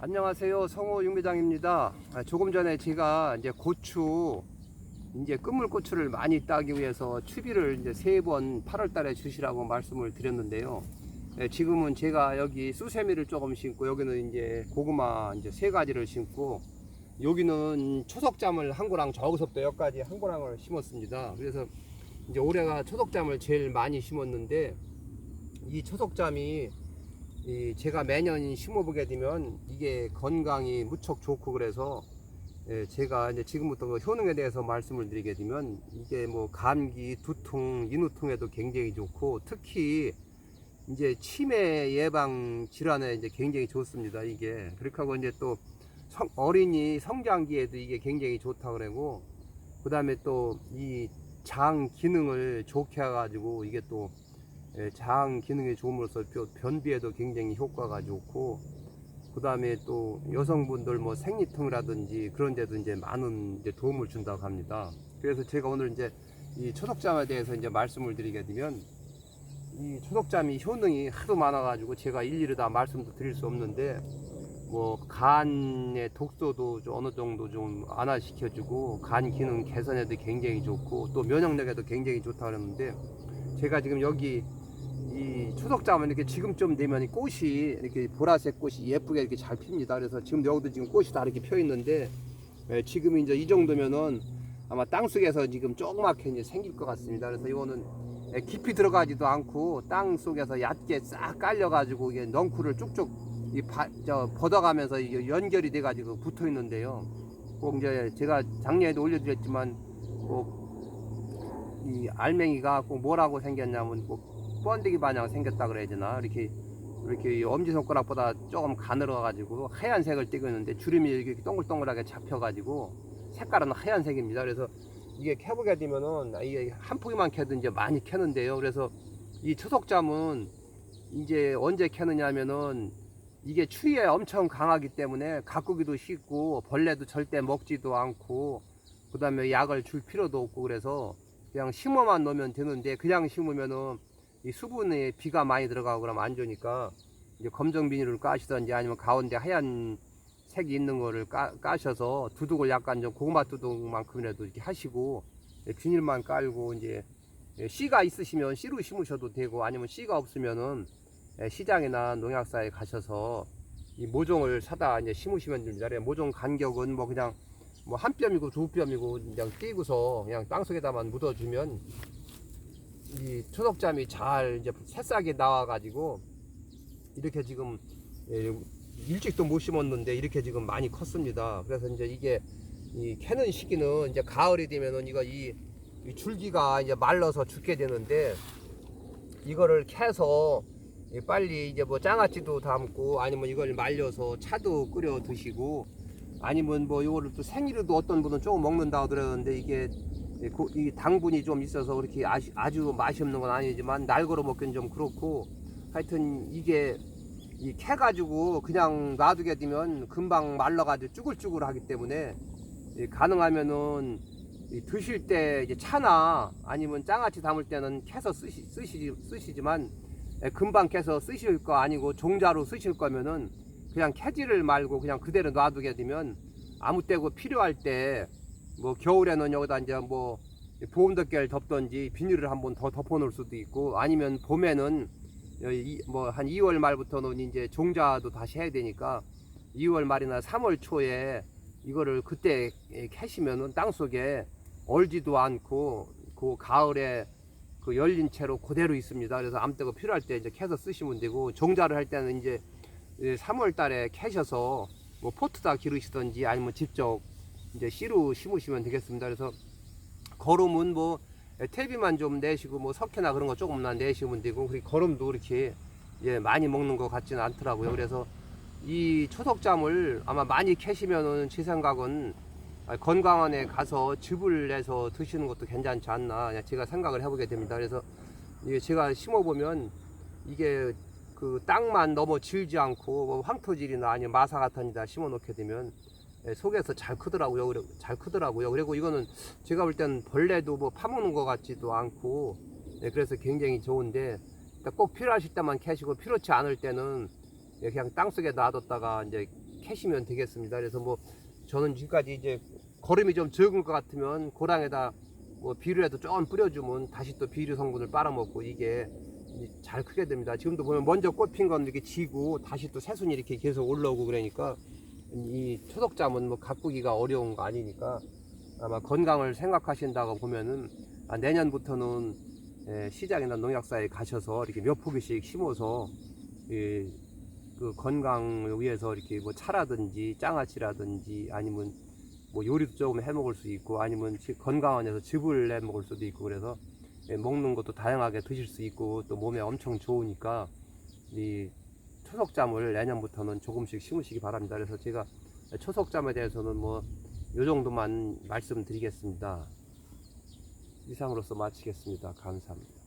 안녕하세요. 성호 윤배장입니다. 아, 조금 전에 제가 이제 고추, 이제 끝물고추를 많이 따기 위해서 추비를 이제 세 번 8월 달에 주시라고 말씀을 드렸는데요. 네, 지금은 제가 여기 수세미를 조금 심고 여기는 이제 고구마 이제 세 가지를 심고 여기는 초석잠을 한 고랑 저기서부터 여기까지 한 고랑을 심었습니다. 그래서 이제 올해가 초석잠을 제일 많이 심었는데 이 초석잠이 이 제가 매년 심어보게 되면 이게 건강이 무척 좋고 그래서 예, 제가 이제 지금부터 그 효능에 대해서 말씀을 드리게 되면 이게 뭐 감기, 두통, 인후통에도 굉장히 좋고 특히 이제 치매 예방 질환에 이제 굉장히 좋습니다. 이게 그렇게 하고 이제 또 성- 어린이 성장기에도 이게 굉장히 좋다 그러고 그다음에 또 이 장 기능을 좋게 해 가지고 이게 또 예, 장 기능에 좋음으로써 벼- 변비에도 굉장히 효과가 좋고 그 다음에 또 여성분들 뭐 생리통이라든지 그런 데도 이제 많은 이제 도움을 준다고 합니다. 그래서 제가 오늘 이제 이 초석잠에 대해서 이제 말씀을 드리게 되면 이 초석잠이 효능이 하도 많아가지고 제가 일일이 다 말씀도 드릴 수 없는데 뭐 간의 독소도 좀 어느 정도 좀 완화시켜주고 간 기능 개선에도 굉장히 좋고 또 면역력에도 굉장히 좋다 그러는데 제가 지금 여기 이 초석잠은 이렇게 지금쯤 되면 이 꽃이 이렇게 보라색 꽃이 예쁘게 이렇게 잘 핍니다. 그래서 지금 여기도 지금 꽃이 다 이렇게 펴 있는데 예, 지금 이제 이 정도면은 아마 땅 속에서 지금 조그맣게 이제 생길 것 같습니다. 그래서 이거는 예, 깊이 들어가지도 않고 땅 속에서 얕게 싹 깔려가지고 이게 넝쿨을 쭉쭉 이 바, 저 벗어가면서 이게 연결이 돼가지고 붙어 있는데요. 꼭 이제 제가 작년에도 올려드렸지만 꼭이 알맹이가 꼭 뭐라고 생겼냐면 꼭 번데기 마냥 생겼다 그래야 되나 이렇게 이렇게 엄지 손가락보다 조금 가늘어 가지고 하얀색을 띠고 있는데 주름이 이렇게 동글동글하게 잡혀 가지고 색깔은 하얀색입니다. 그래서 이게 캐보게 되면은 이게 한 포기만 캐도 이제 많이 캐는데요. 그래서 이 초석잠은 이제 언제 캐느냐면은 이게 추위에 엄청 강하기 때문에 가꾸기도 쉽고 벌레도 절대 먹지도 않고 그 다음에 약을 줄 필요도 없고 그래서 그냥 심어만 놓으면 되는데 그냥 심으면은 이 수분에 비가 많이 들어가고 그러면 안 좋으니까 이제 검정 비닐을 까시던지 아니면 가운데 하얀 색이 있는 거를 까, 까셔서 두둑을 약간 좀 고구마 두둑만큼이라도 이렇게 하시고 예, 비닐만 깔고 이제 예, 씨가 있으시면 씨로 심으셔도 되고 아니면 씨가 없으면은 예, 시장이나 농약사에 가셔서 이 모종을 사다 이제 심으시면 됩니다. 모종 간격은 뭐 그냥 뭐 한 뼘이고 두 뼘이고 그냥 띄고서 그냥 땅 속에다만 묻어주면 이 초석잠이 잘 이제 새싹이 나와가지고 이렇게 지금 예, 일찍도 못 심었는데 이렇게 지금 많이 컸습니다. 그래서 이제 이게 이 캐는 시기는 이제 가을이 되면은 이거 이, 이 줄기가 이제 말라서 죽게 되는데 이거를 캐서 이 빨리 이제 뭐 장아찌도 담고 아니면 이걸 말려서 차도 끓여 드시고 아니면 뭐 이거를 또 생일에도 어떤 분은 조금 먹는다 하더라는데 이게 이 고- 이 당분이 좀 있어서 그렇게 아주 맛이 없는 건 아니지만 날거로 먹기는 좀 그렇고 하여튼 이게 이 캐 가지고 그냥 놔두게 되면 금방 말라가지고 쭈글쭈글하기 때문에 이 가능하면은 이 드실 때 차나 아니면 장아찌 담을 때는 캐서 쓰시, 쓰시, 쓰시지만 예, 금방 캐서 쓰실 거 아니고 종자로 쓰실 거면은 그냥 캐지를 말고 그냥 그대로 놔두게 되면 아무 때고 필요할 때 뭐 겨울에는 여기다 이제 뭐 보온 덮개를 덮던지 비닐을 한번 더 덮어 놓을 수도 있고 아니면 봄에는 뭐 한 2월 말부터는 이제 종자도 다시 해야 되니까 2월 말이나 3월 초에 이거를 그때 캐시면은 땅 속에 얼지도 않고 그 가을에 그 열린 채로 그대로 있습니다. 그래서 때고 필요할 때 이제 캐서 쓰시면 되고 종자를 할 때는 이제 3월 달에 캐셔서 뭐 포트다 기르시던지 아니면 직접 이제 씨로 심으시면 되겠습니다. 그래서 거름은 뭐 퇴비만 좀 내시고 뭐 석회나 그런 거 조금만 내시면 되고 그리고 거름도 이렇게 예, 많이 먹는 것 같지는 않더라고요. 그래서 이 초석잠을 아마 많이 캐시면은 제 생각은 건강원에 가서 즙을 내서 드시는 것도 괜찮지 않나 제가 생각을 해보게 됩니다. 그래서 이게 제가 심어보면 이게 그 땅만 너무 질지 않고 뭐 황토질이나 아니면 마사 같은 데다 심어 놓게 되면 예, 속에서 잘 크더라고요. 잘 크더라고요. 그리고 이거는 제가 볼 때는 벌레도 뭐 파먹는 것 같지도 않고 예, 그래서 굉장히 좋은데 꼭 필요하실 때만 캐시고 필요치 않을 때는 예, 그냥 땅 속에 놔뒀다가 이제 캐시면 되겠습니다. 그래서 뭐 저는 지금까지 이제 거름이 좀 적은 것 같으면 고랑에다 뭐 비료라도 조금 뿌려주면 다시 또 비료 성분을 빨아먹고 이게 잘 크게 됩니다. 지금도 보면 먼저 꽃핀 건 이렇게 지고 다시 또 새순이 이렇게 계속 올라오고 그러니까 이 초석잠은 뭐 가꾸기가 어려운 거 아니니까 아마 건강을 생각하신다고 보면은 아, 내년부터는 예, 시장이나 농약사에 가셔서 이렇게 몇 포기씩 심어서 예, 그 건강을 위해서 이렇게 뭐 차라든지 장아찌라든지 아니면 뭐 요리도 조금 해 먹을 수 있고 아니면 지- 건강원에서 즙을 내 먹을 수도 있고 그래서 예, 먹는 것도 다양하게 드실 수 있고 또 몸에 엄청 좋으니까 이 초석잠을 내년부터는 조금씩 심으시기 바랍니다. 그래서 제가 초석잠에 대해서는 뭐 요 정도만 말씀드리겠습니다. 이상으로서 마치겠습니다. 감사합니다.